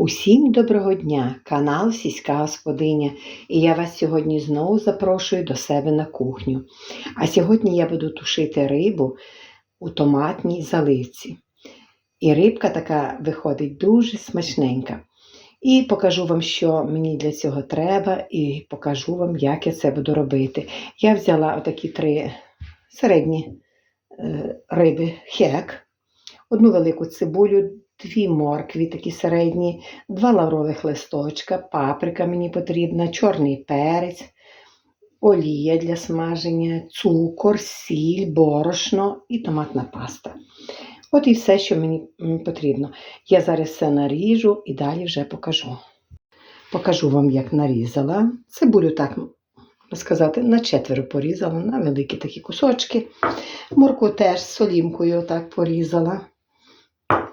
Усім доброго дня, канал Сільська Господиня, і я вас сьогодні знову запрошую до себе на кухню. А сьогодні я буду тушити рибу у томатній заливці. І рибка така виходить дуже смачненька. І покажу вам, що мені для цього треба, і покажу вам, як я це буду робити. Я взяла отакі три середні е, риби хек, одну велику цибулю, дві моркві, такі середні, два лаврових листочка, паприка мені потрібна, чорний перець, олія для смаження, цукор, сіль, борошно і томатна паста. От і все, що мені потрібно. Я зараз все наріжу і далі вже покажу. Покажу вам, як нарізала. Цибулю так сказати, на четверо порізала, на великі такі кусочки. Морку теж солімкою так порізала.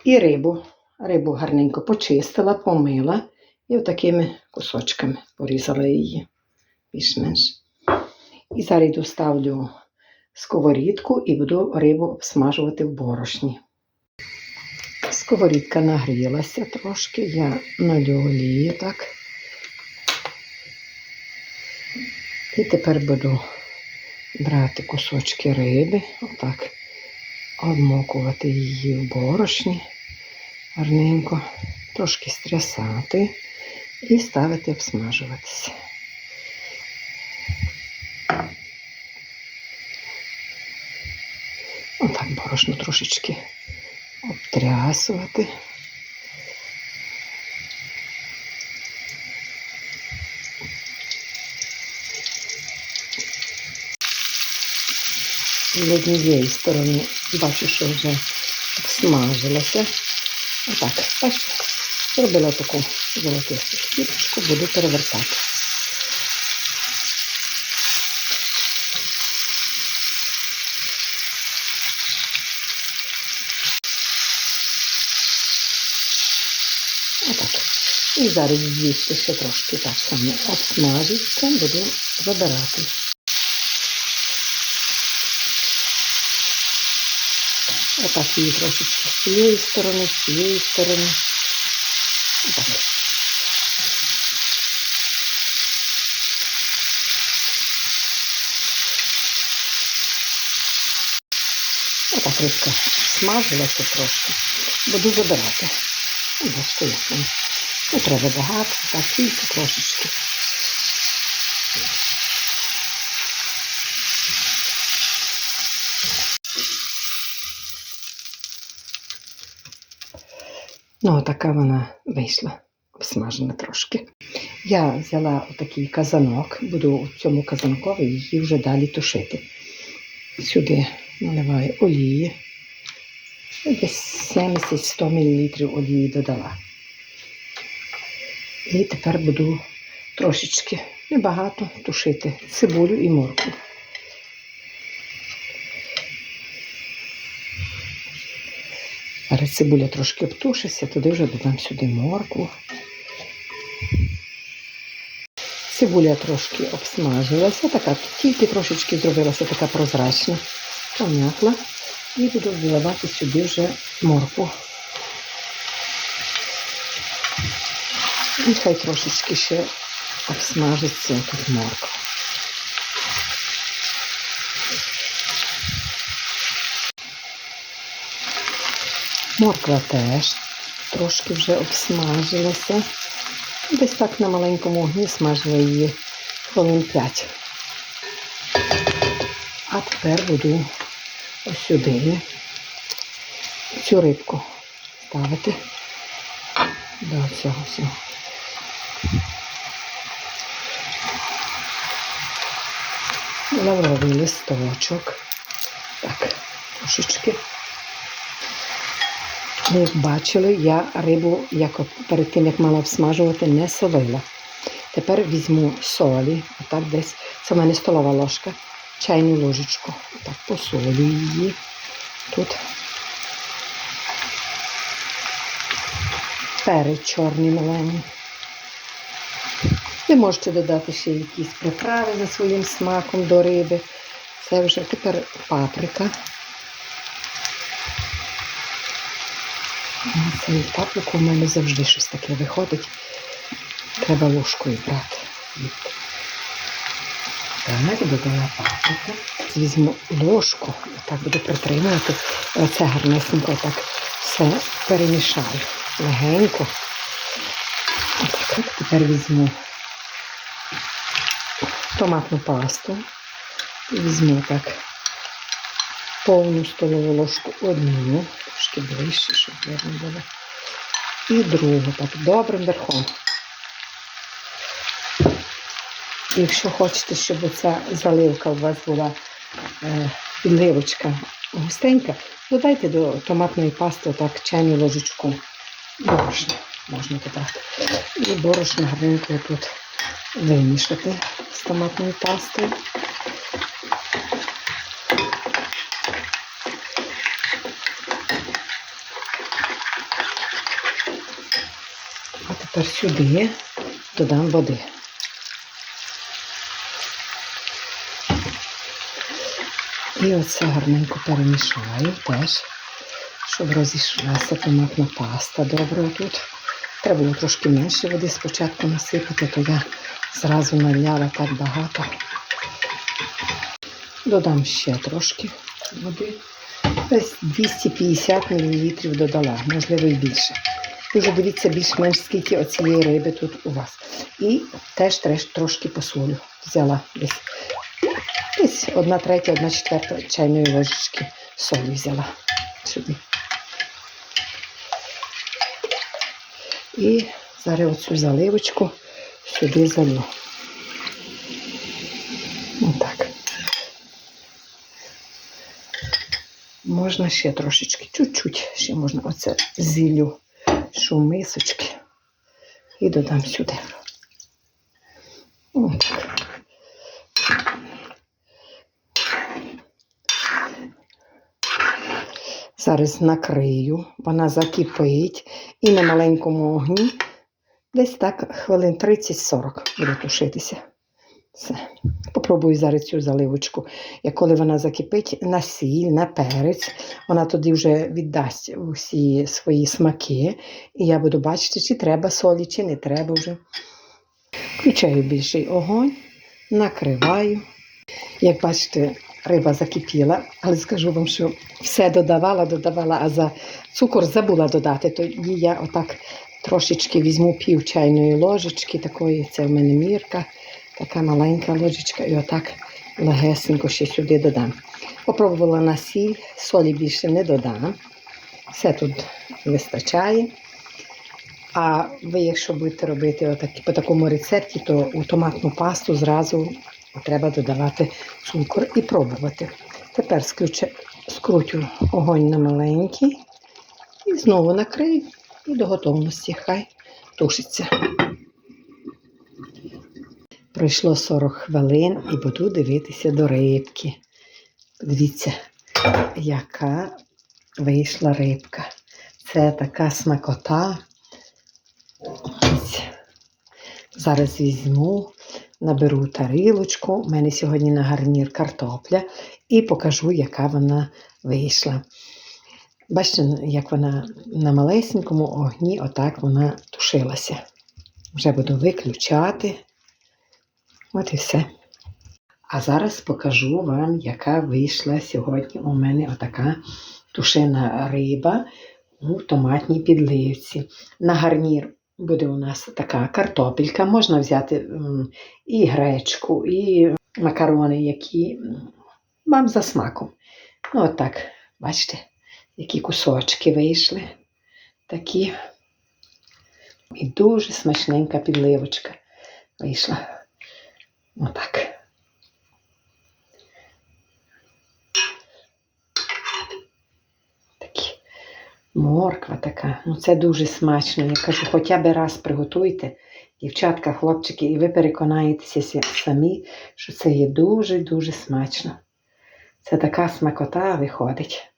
І рибу. Рибу гарненько почистила, помила і отакими кусочками порізала її більш-менш. І зараз йду ставлю сковорідку і буду рибу обсмажувати в борошні. Сковорідка нагрілася трошки, я налю олії так. І тепер буду брати кусочки риби, отак, обмокувати її в борошні гарненько, трошки стрясати і ставити обсмажуватися. Отак борошно трошечки обтрясувати. З однієї сторони бачу, що вже обсмажилося. Отак, бачите, зробила таку золотисту шкірочку, буду перевертати. Отак. І зараз звідти ще трошки так само обсмажиться, буду забирати. Отак її трошечки з цієї сторони, з цієї сторони. Отак. Отак рибка смажилася трошки. Буду забирати. Бачите, як воно. Не треба багато, так тільки трошечки. Ну, така вона вийшла, обсмажена трошки. Я взяла отакий казанок, буду у цьому казанкові її вже далі тушити. Сюди наливаю олії. Десь 70-100 мл олії додала. І тепер буду трошечки небагато тушити цибулю і моркву. Зараз цибуля трошки обтушиться, туди вже додам сюди моркву. Цибуля трошки обсмажилася, така тільки трошечки зробилася така прозрачна, пом'якла. І буду вливати сюди вже моркву. І хай трошечки ще обсмажиться тут морква. Морква теж трошки вже обсмажилася. Десь так на маленькому вогні смажила її хвилин 5. А тепер буду ось сюди цю рибку ставити до цього всього. Лавровий листочок. Так, трошечки. Ви бачили, я рибу, як перед тим, як мала обсмажувати, не солила. Тепер візьму солі, отак десь, це в мене столова ложка, чайну ложечку. Отак посолю її тут. Перець чорний маленький. Ви можете додати ще якісь приправи за своїм смаком до риби. Це вже тепер паприка. На цей паприку в мене завжди щось таке виходить. Треба ложкою брати. Так, додала паприку. Візьму ложку, так буду притримувати. Оце гарнесенько так все перемішаю легенько. Так, тепер візьму томатну пасту. Візьму так повну столову ложку одну, трошки ближче, щоб видно було. І другу так добрим верхом. Якщо хочете, щоб ця заливка у вас була е, підливочка густенька, додайте до томатної пасти так чайну ложечку борошна можна додати. І борошно гарненько тут вимішати з томатною пастою. А тепер сюди додам води. І оце гарненько перемішаю теж, щоб розійшлася томатна паста добре тут. Треба було трошки менше води спочатку насипати, то я зразу наляла так багато. Додам ще трошки води. Десь 250 мл додала, можливо і більше. Дуже дивіться більш-менш скільки оцієї риби тут у вас. І теж трошки посолю. Взяла десь, десь одна третя, одна четверта чайної ложечки солі взяла сюди. І зараз оцю заливочку сюди залю. Отак. Можна ще трошечки, чуть-чуть, ще можна оце зіллю, що мисочки. І додам сюди. Зараз накрию, вона закипить і на маленькому огні десь так хвилин 30-40 буде тушитися. Все. Попробую зараз цю заливочку. І коли вона закипить на сіль, на перець, вона тоді вже віддасть усі свої смаки. І я буду бачити, чи треба солі, чи не треба вже. Включаю більший огонь, накриваю. Як бачите, риба закипіла, але скажу вам, що все додавала, додавала, а за цукор забула додати. Тоді я отак трошечки візьму пів чайної ложечки, такої, це в мене мірка, така маленька ложечка, і отак легесенько ще сюди додам. Попробувала на сіль, солі більше не додам. Все тут вистачає. А ви, якщо будете робити отакі, по такому рецепті, то у томатну пасту зразу треба додавати цукор і пробувати. Тепер скручу, скрутю огонь на маленький і знову накрию і до готовності. Хай тушиться. Пройшло 40 хвилин і буду дивитися до рибки. Дивіться, яка вийшла рибка. Це така смакота. Зараз візьму, наберу тарілочку. У мене сьогодні на гарнір картопля і покажу, яка вона вийшла. Бачите, як вона на малесенькому огні, отак вона тушилася. Вже буду виключати. От і все. А зараз покажу вам, яка вийшла сьогодні у мене отака тушена риба у томатній підливці. На гарнір буде у нас така картопелька. Можна взяти і гречку, і макарони, які вам за смаком. Ну, от так, бачите, які кусочки вийшли. Такі. І дуже смачненька підливочка вийшла. Отак. Такі. Морква така. Ну це дуже смачно. Я кажу, хоча б раз приготуйте, дівчатка, хлопчики, і ви переконаєтеся самі, що це є дуже-дуже смачно. Це така смакота виходить.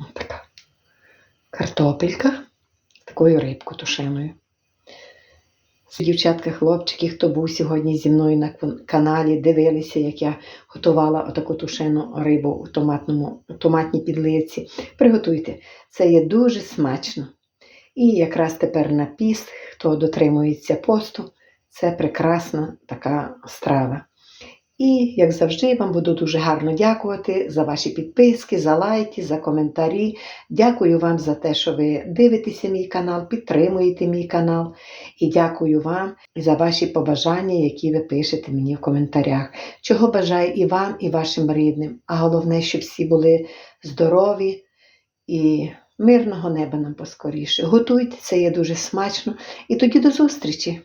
Ось така. Картопелька такою рибкою тушеною. Дівчатка, хлопчики, хто був сьогодні зі мною на каналі, дивилися, як я готувала отаку тушену рибу у томатному, томатній підливці. Приготуйте. Це є дуже смачно. І якраз тепер на піст, хто дотримується посту, це прекрасна така страва. І, як завжди, вам буду дуже гарно дякувати за ваші підписки, за лайки, за коментарі. Дякую вам за те, що ви дивитеся мій канал, підтримуєте мій канал. І дякую вам за ваші побажання, які ви пишете мені в коментарях. Чого бажаю і вам, і вашим рідним. А головне, щоб всі були здорові і мирного неба нам поскоріше. Готуйте, це є дуже смачно. І тоді до зустрічі!